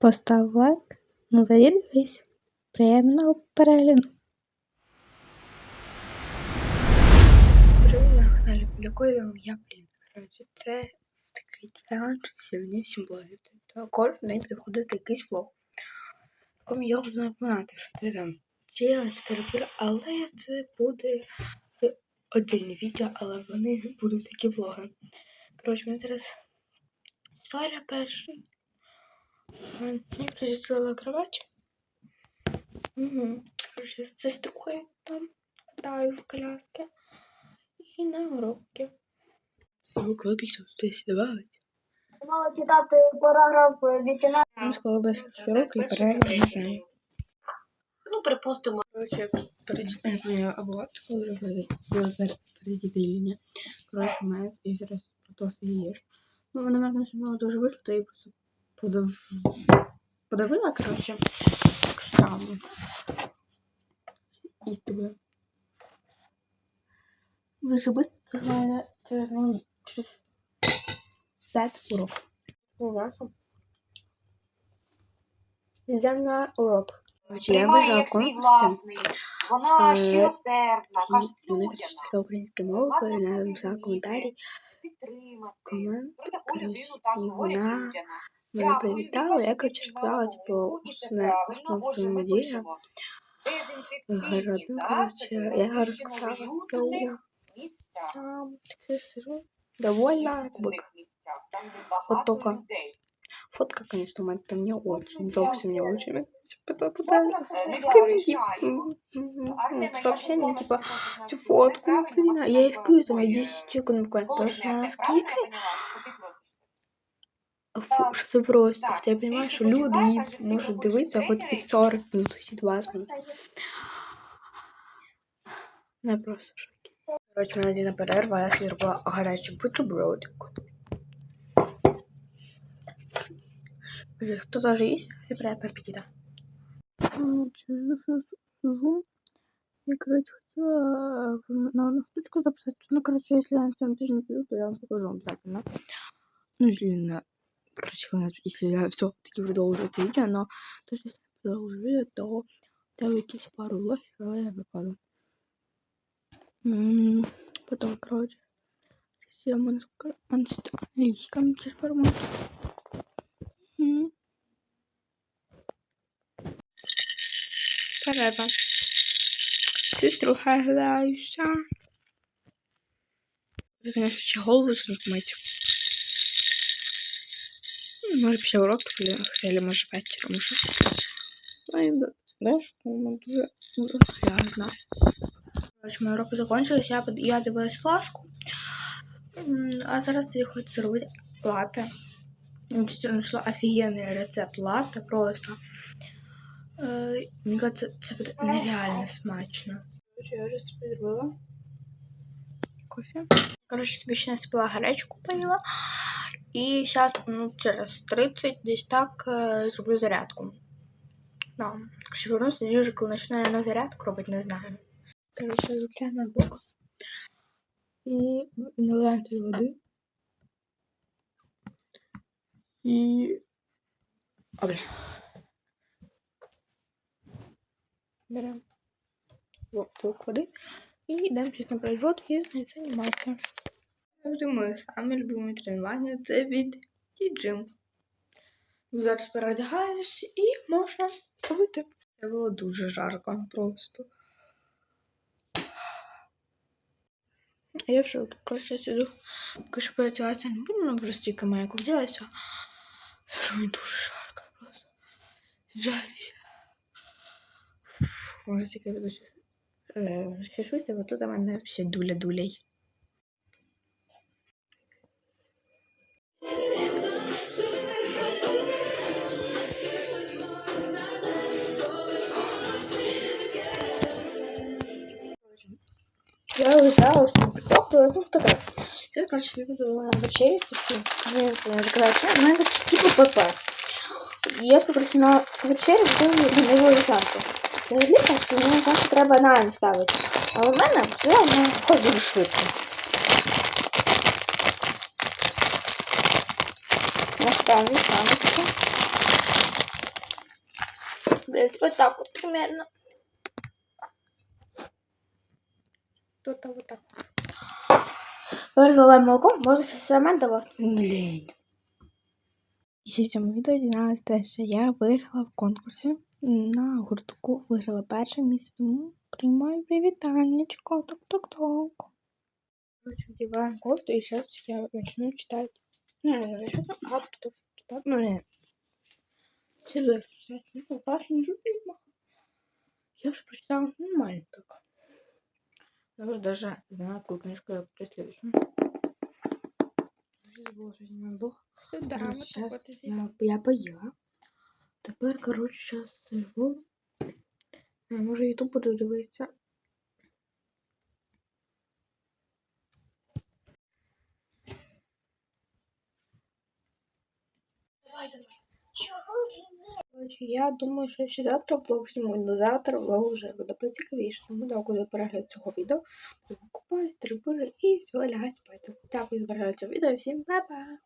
Постав лайк, ну тоді дивись. Приємного перегляду. Привіт на каналі Полякоїдом, я Плін. Коротше, це такий челендж сьогодні всім блогів. Тобто кожен день приходить якийсь влог. В я буду напоминати, що це там челендж, терапія, але це буде отдельне відео, але вони будуть такі влоги. Коротше, мене зараз Саря перший. Мені призістила кровать. Угу. Короче, з сеструхою там катаю в коляске. І на уроки. Звук виключив, хтось добавить. Мало читати параграф 18. Я сказала без уроки перегляд, не знаю. Ну, припустимо. Короче. Я помню, або коли вже було или ні. Короче, мене і зараз просто їж. Ну, вона мене, конечно, було дуже вийшло, то я просто подав... подавила, короче, к штаму. І тебе. Дуже быстро це через, ну, через 5 уроків. Уважно. Йдемо на урок. Я свій власний. Вона щиросердна, каже людям. українською мовою, я написала коментарі. Підтримати. Про таку коротше, людину так і говорять вона. мене Дякую, привітала, я, відносини коротше, під сказала, головою. типу, Робіть це основне, правильно, основну Боже, ми взаємодію. пишемо. Дезінфекційні Городну, засоби коротше, я розміщено розказала, в уютних що місцях. там таке сижу, довольна, как бы. Відданих місцях, там, де Вот багато только людей. Фотка, конечно, у мене там не очень, зовсім не очень. Я пытаюсь Це не скинути заважає. м, м, Артем, м, я сообщение, кажу, типа, повністю хочеш нас цю слухати, фотку, правильно, блин, а я її Максимко? вклюю там на Ой, 10 секунд буквально, потому Володя, что я она те Фу, що це просто. Так, Хоча я розумію, що люди її можуть дивитися хоч і 40 минут, чи 20 минут. Не просто в шокі. Коротше, мене на перерва, я собі робила гарячий бутербродик. Каже, Хто теж їсть? Всім приємного аппетита. Сижу. Я, короче, хотела э, на одну штучку записать. Ну, короче, если я на следующем тижне приду, то я вам покажу обязательно. Ну, если на... Короче, если я все-таки продолжу это видео, но даже если я продолжу видео, то там якісь пару влогів, я викладу. Потом, короче, сейчас я англійська, чи ж перемогу. Перерва. Сеструха граюся. Ви, конечно, ще голову. Може після коли хотіли, може вечором уже. Ну і да, школа дуже, грязна. Короче, мої уроки закончились, я, под- я дивилась флажку. М, А зараз я хочу зробити латте. Я Дійсно знайшла офігенний рецепт латте просто. Е, Мені кажется, це буде нереально смачно. Короче, я вже собі зробила кофе. Короче, собі ще насипала гарячку поїла. І зараз, ну, через 30 десь так е, зроблю зарядку. Да. Якщо вернусь, тоді вже коли почну на зарядку робити, не знаю. Короче, виключаю ноутбук. І наливаємо туди води. І... О, бля. Беремо толк води і йдемо зараз на производство і займатися. Завжди моє саме любиме тренування це від T-Gym. Зараз переодягаюсь і можна робити. Це було дуже жарко просто. Я в шокі. Коротше, сюди поки що переодягатися не буду, ну просто тільки майку вділася. Що мені дуже жарко просто. Жарюся. Може тільки буду щешуся, бо тут у мене ще дуля дулей. Я лежала, что притопила, ну что такое. Сейчас, короче, я буду на вечере пойти. Мне это заказать чай, но это типа ПП. Я, короче, на вечері буду на його лежанку. Взагалі, так, що мені завжди треба на ніч ставити. А у мене все воно ходить дуже швидко. Я ставлю саночку. десь отак от примерно. Тут вот так. Розливаємо молоко, може щось саме давати. Блін. І ще в цьому відео дізналася, що я виграла в конкурсі на гуртку, виграла перше місце, тому приймаю привітаннячко, ток-ток-ток. Короче, вдеваем кофту, и сейчас я начну читать. Ну, не знаю, что там автор читать, ну, не. Серьезно, читать. Ну, Паша, не жути. Я уже прочитала нормально так. Я уже даже знаю, какую книжку я преследую. Забула, що знімаю блог. Да, Сейчас я, я поїла. Тепер, коротше, зараз сижу. Не, може, ютуб буду дивитися. Давай, давай. Чого? Коротше, я думаю, що ще завтра влог зніму. але завтра влог вже буде поцікавіше. Тому дякую за перегляд цього відео. Купаюсь, трибури і все, лягай спати. Дякую за перегляд цього відео. Всім па-па!